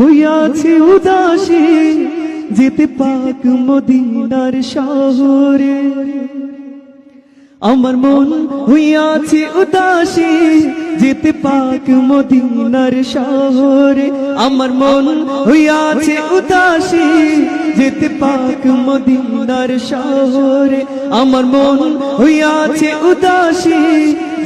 হইয়াছে উদাসী, যেতে পাক মদিনার শহরে। আমার মন হইয়াছে উদাসী, যেতে পাক মদিনার শহরে। আমার মন হইয়াছে উদাসী, যেতে পাক মদিনার শহরে। আমার মন হইয়াছে উদাসী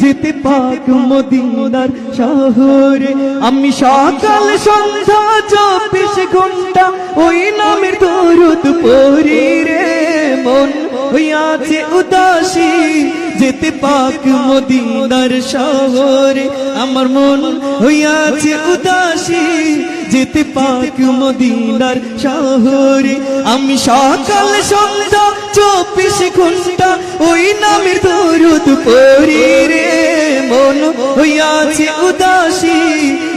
যেতে পাক মদিনার শহরে। আমি সকাল সন্ধ্যা চব্বিশ ঘণ্টা ওই নামের দরুদ পড়ি রে মন। হইয়াছে উদাসী যেতে পাক মদিনার শহরে। আমার মন হইয়াছে উদাসী যেতে পাক মদিনার শহরে। আমি সকাল সন্ধ্যা চব্বিশ ঘণ্টা ওই নামের দরুদ পড়ি রে। মন হইয়াছে উদাসী,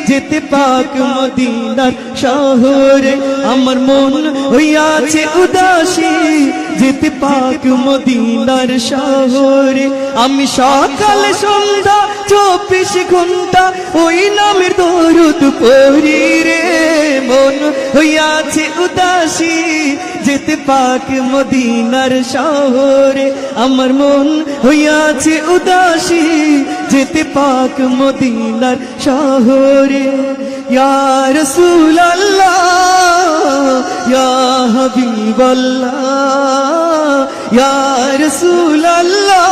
যেতে পাক মদিনার শহরে। আমার মন হইয়াছে উদাসী, যেতে পাক মদিনার শহরে। আমি সকাল সন্ধ্যা চব্বিশ ঘণ্টা ওই নামের দরুদ পড়ি রে। মন হইয়াছে উদাসী, যেতে পাক মদিনার শহরে। আমার মন হইয়াছে উদাসী, যেতে পাক মদিনার শহরে। ইয়ার রাসূলুল্লাহ, ইয়া হাবিবাল্লাহ, ইয়া রাসূলুল্লাহ,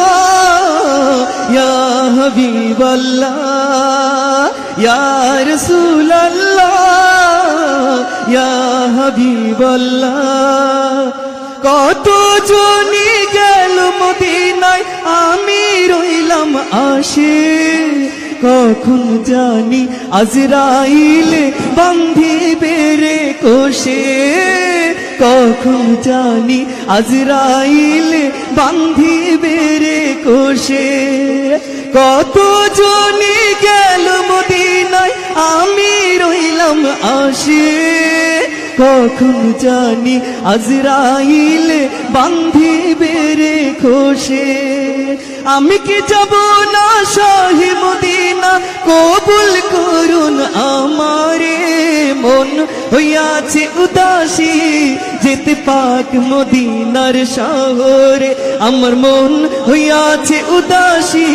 ইয়া হাবিবাল্লাহ, ইয়া রাসূলুল্লাহ। ইয়া কত জনি গেল মদিনায়, আমি রইলাম আসে কখন জানি আজরাইলে বান্ধিবে বেড়ে কোষে। কখন জানি আজরাইলে বান্ধিবে বেড়ে কোষে। কত জনি গেল মদিনায়, আমি রইলাম আসে কখন জানি আজরাইল বান্ধিবে রে খোশে আমি কি যাব না শাহি মদিনা? কবুল মন হইয়াছে উদাসী, যেতে পাক মদিনার শহরে। আমার মন হইয়াছে উদাসী,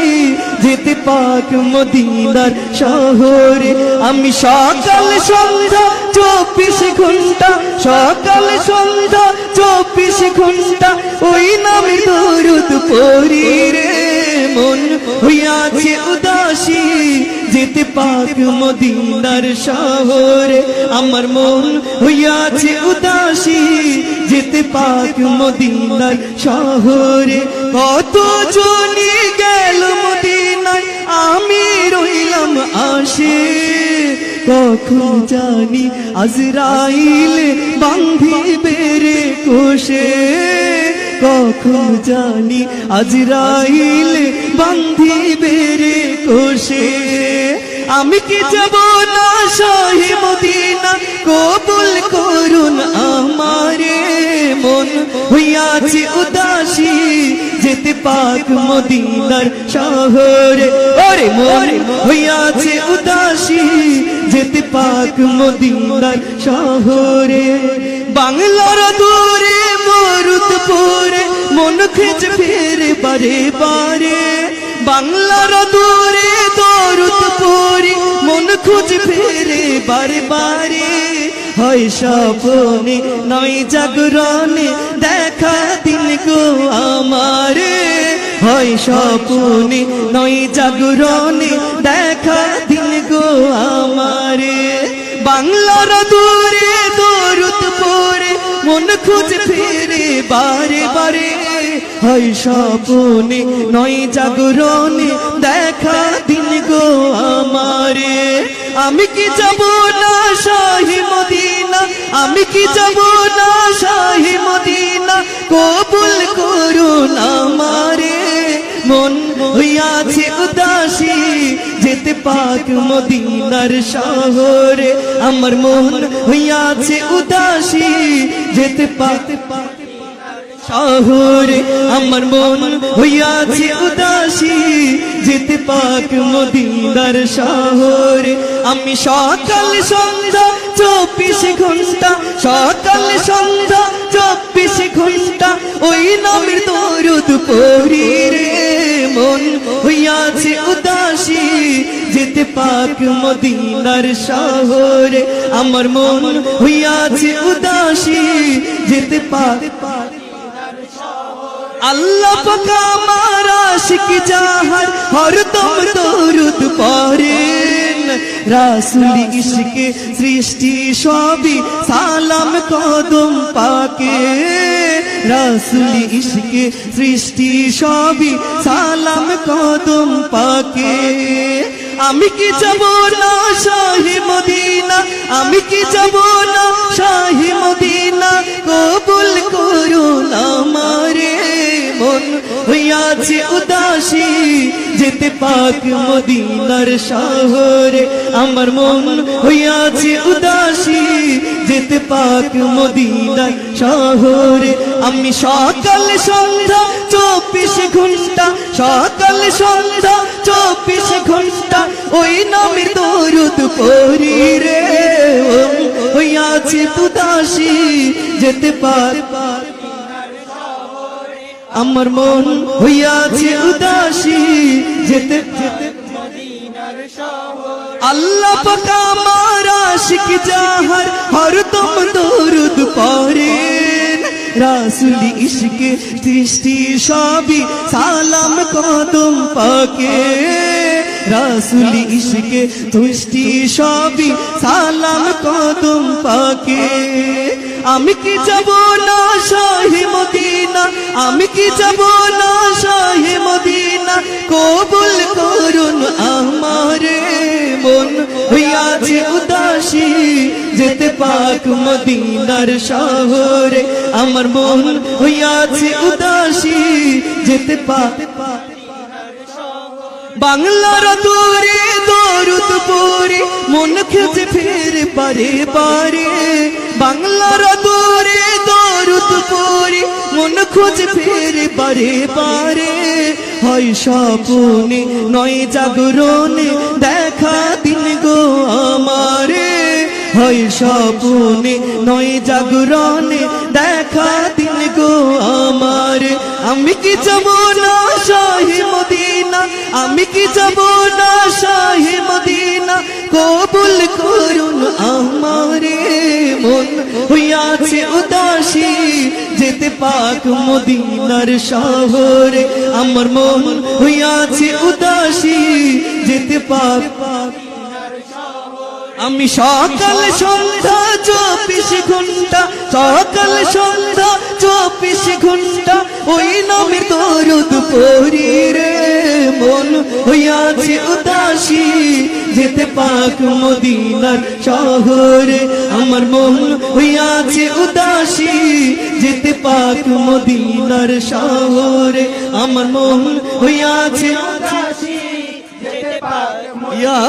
যেতে পাক মদিনার শহরে। আমি সকাল সন্ধ্যা চব্বিশ ঘণ্টা, সকাল সন্ধ্যা চব্বিশ ঘণ্টা, ওই নামে দরুদ পড়ি রে। মন হইয়াছে উদাসী, যেতে পাক মদিনার শহরে। আমার মন হইয়াছে উদাসী, যেতে পাক মদিনার শহরে। কত জনি গেল মদিনায়, আমি রইলাম আসে। কখন জানি আজরাইলে বান্ধিবে রে কোষে। কখন জানি আজরাইলে বান্ধিবে রে কোষে, আমি কি যাব না শাহি মদিনা? কবুল করুন আমারে মন। হইয়াছে উদাসী, যেতে পাক মদিনার শহরে। ওরে মন, হইয়াছে উদাসী, যেতে পাক মদিনার শহরে। বাংলার দূরে মরুদপুরে মন খেজ ফেরে বারে বারে। বাংলার দূরে দরুদপুরে মন খুঁজ ফেরে বারে বারে হয় স্বপ্নে, নয় জাগরণে দেখা দিন গো আমারে। হয় স্বপ্নে, নয় জাগরণে দেখা দিন গো আমারে। বাংলার দূরে দরুদপুরে মন খুঁজ ফেরে বারে বারে। হয় স্বপনে, নয় জাগরণে দেখা দিন গো আমারে। আমি কি যাব না শাহি মদিনা? আমি কি যাব না শাহি মদিনা? কবুল করুন আমারে। মন হইয়াছে উদাসী, যেতে পাক মদিনার শহরে। আমার মন হইয়াছে উদাসী, যেতে পাক শহরে আমার মন হইয়াছে উদাসী যেতে পাক মদিনার শহরে। আমি সকাল সন্ধ্যা চব্বিশ ঘণ্টা, সকাল সন্ধ্যা চব্বিশ ঘণ্টা ওই নামের দরুদ পড়ি রে। মন হইয়াছে উদাসী যেতে পাক মদিনার শহরে। আমার মন হইয়াছে উদাসী যেতে পাক আল্লাহ পাকা আমার আশিক জাহার হরদম দরুদ পড়েন। রাসুল ইশকে সৃষ্টি সবই সালাম কদম পাকে। রাসুল ইশকে সৃষ্টি সবই সালাম কদম পাকে। আমি কি যাব না শাহি মদিনা? আমি কি যাব না শাহি মদিনা? হইয়াছে উদাসী, যেতে পাক মদিনার শহরে। আমার মন হইয়াছে উদাসী, যেতে পাক মদিনার শহরে। আমি সকাল সন্ধ্যা চব্বিশ ঘণ্টা, সকাল সন্ধ্যা চব্বিশ ঘণ্টা, ওই নামে দরুদ পড়ি রে। হইয়াছে উদাসী, যেতে পার আমার মন হইয়াছে উদাসী, যেতে যেতে আল্লাহ পাকা আমার আশিক জাহার তোম দরুদ পরে রাসুলি ইশকে দৃষ্টি সবই সালাম কদম পাকে রাসুলি ইশকে দৃষ্টি সবই সালাম কদম পাকে। আমি কি যাব না শাহে মদিনা? আমি কি যাব না শাহে মদিনা? কবুল করুন আমারে মন। হইয়াছে উদাসী যেতে পাক মদিনার শহরে। আমার মন হইয়াছে উদাসী যেতে পাক বাংলার দূরে দরুদ পরে মন খেতে ফের পারে পারে। বাংলার দূরে দরুদ পরে মন খোঁজ ফের পারে পারে। হয় স্বপনে, নয় জাগরণে দেখা দিন গো আমারে। হয় স্বপনে, নয় জাগরণে দেখা দিন গো আমারে। আমি কি যাব না শাহে মদিনা? আমি কি যাব না শাহে মদিনা? কবুল করুন আমারে মন। হইয়াছে উদাসী যেতে পাক মদিনার শহরে। আমার মন হইয়াছে উদাসী যেতে পাক আমি সকাল সন্ধ্যা চব্বিশ ঘণ্টা, সকাল সন্ধ্যা চব্বিশ ঘণ্টা, ওই নামের দরুদ পড়ি রে মন। হইয়াছে উদাসী, যেতে পাক মদিনার শহরে আমার মন। হইয়াছে উদাসী, যেতে পাক মদিনার শহরে আমার মন। হইয়াছে উদাসী ইয়া